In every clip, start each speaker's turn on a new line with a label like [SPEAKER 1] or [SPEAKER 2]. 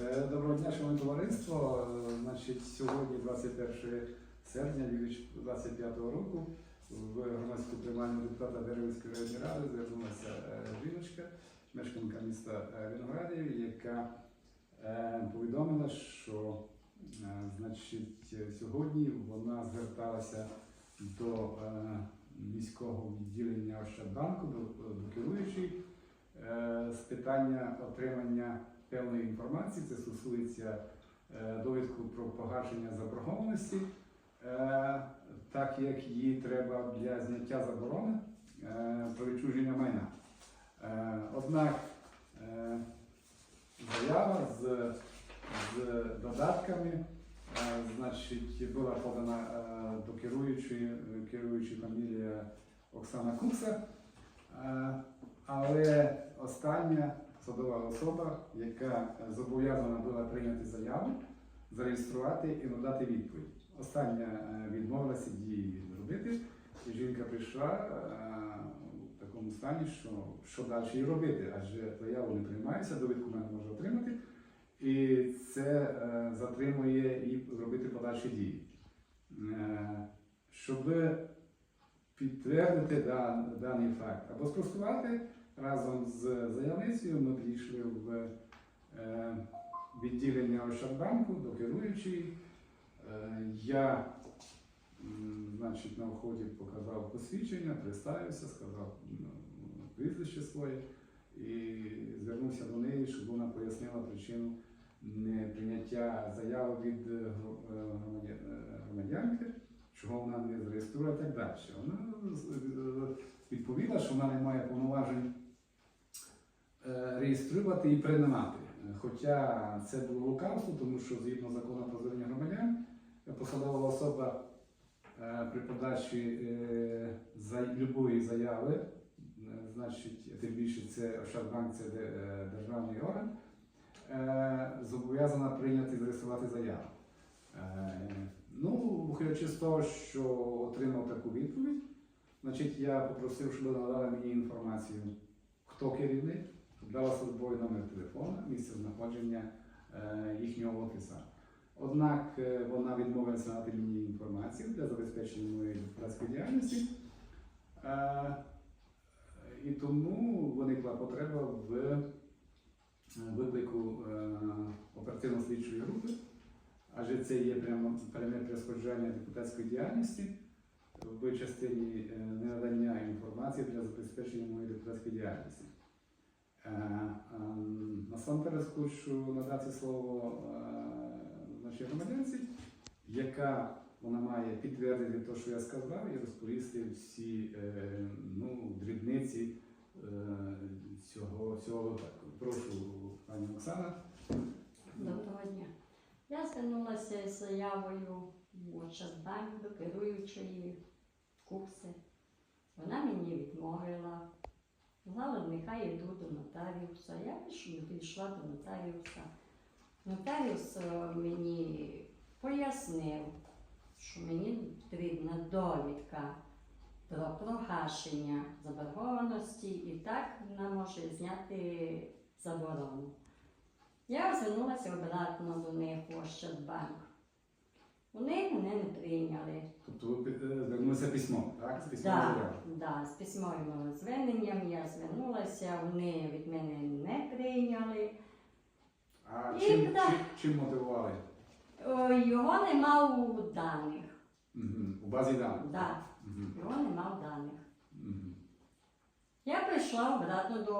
[SPEAKER 1] Е, Доброго дня, шановне товариство. Е, Значить, сьогодні, 21 серпня 2025 року, в громадську приймальну депутата Деревської районної ради звернулася е, жіночка, мешканка міста Виноградів, яка повідомила, що значить, сьогодні вона зверталася до міського відділення Ощадбанку, до, керуючої з питання отримання певної інформації. Це стосується е, довідку про погашення заборгованості, е, так як її треба для зняття заборони е, про відчуження майна. Однак заява з, з додатками. Значить, була подана до керуючої, керуючої фамілія Оксана Кукса, але остання судова особа, яка зобов'язана була прийняти заяву, зареєструвати і надати відповідь. Остання е, відмовилася дії зробити, і жінка прийшла е, в такому стані, що що далі їй робити, адже заяву не приймається, довідку мене може отримати, і це е, затримує і робити подальші дії. Е, Щоб підтвердити дан- даний факт або спростувати, разом з заявницею ми прийшли в е, відділення Ощадбанку до керуючої. Е, я значить, на вході показав посвідчення, представився, сказав прізвище своє і звернувся до неї, щоб вона пояснила причину неприйняття заяви від е, гро- громадя- громадянки, чого вона не зареєструє і так далі. Вона відповіла, що вона не має повноважень реєструвати і приймати. Хоча це було лукавство, тому що згідно закону про звернення громадян, посадова особа е, при подачі е, любої заяви, е, значить, тим більше це Ощадбанк, це державний орган, зобов'язана прийняти і зареєструвати заяву. Ну, виходячи з того, що отримав таку відповідь, значить я попросив, щоб надали мені інформацію, хто керівник, дала службовий номер телефону, місце знаходження е, їхнього офіса. Однак е, вона відмовилася надати мені інформацію для забезпечення моєї депутатської діяльності. Е, і тому виникла потреба в виклику оперативно-слідчої групи, адже це є прямо пряме перешкоджання депутатської діяльності в частині ненадання інформації для забезпечення моєї депутатської діяльності. Е, ем, Насамперед хочу надати слово е, нашій громадянці, яка вона має підтвердити те, що я сказав, і розповісти всі е, ну, дрібниці е, цього, цього випадку. Прошу, пані Оксана.
[SPEAKER 2] Доброго дня. Я звернулася з заявою Ощадбанк до керуючої курси. Вона мені відмовила. Сказала, нехай йду до нотаріуса. Я пішла, до нотаріуса. Нотаріус е, мені пояснив, що мені потрібна довідка про погашення заборгованості і так вона може зняти заборону. Я звернулася обратно до них в Ощадбанк. Вони мене не прийняли.
[SPEAKER 1] Тобто ви е, звернулися письмом, так? З письмом
[SPEAKER 2] Да,
[SPEAKER 1] заявою.
[SPEAKER 2] да, з письмовим зверненням я звернулася, вони від мене не прийняли.
[SPEAKER 1] А
[SPEAKER 2] І
[SPEAKER 1] чим,
[SPEAKER 2] да.
[SPEAKER 1] чим, чим мотивували?
[SPEAKER 2] О, Його нема у даних.
[SPEAKER 1] Мгм. У базі даних?
[SPEAKER 2] Да,
[SPEAKER 1] Мгм.
[SPEAKER 2] його нема в даних.
[SPEAKER 1] Мгм.
[SPEAKER 2] Я прийшла обратно до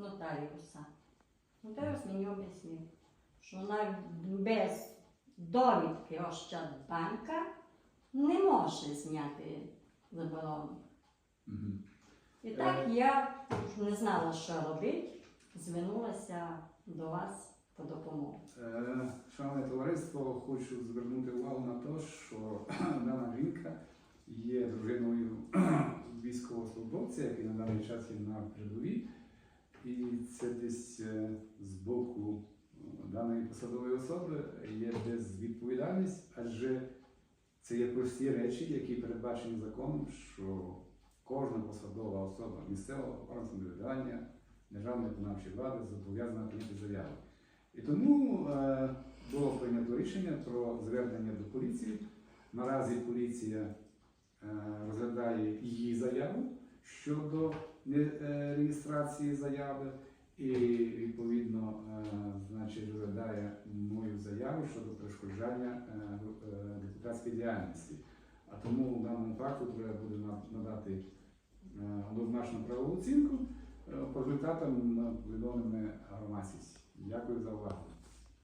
[SPEAKER 2] нотаріуса. Нотаріус мені об'яснив, що вона без довідки Ощадбанка не може зняти заборону.
[SPEAKER 1] Мгм.
[SPEAKER 2] І так я не знала, що робити, звернулася до вас по допомогу.
[SPEAKER 1] Е, Шановне товариство, хочу звернути увагу на те, що дана жінка є дружиною військовослужбовця, який на даний час є на передовій. І це десь е, з боку е, даної посадової особи є безвідповідальність, адже це є прості речі, які передбачені законом, що кожна посадова особа місцевого органу самоврядування, державної виконавчої влади зобов'язана прийняти заяву. І тому е, було прийнято рішення про звернення до поліції. Наразі поліція е, розглядає її заяву щодо е, реєстрації заяви, і відповідно е, значить, розглядає мою заяву щодо перешкоджання е, е, депутатської діяльності. А тому даному факту треба буде надати однозначну правову оцінку по результатам е, громадськість. Дякую за увагу.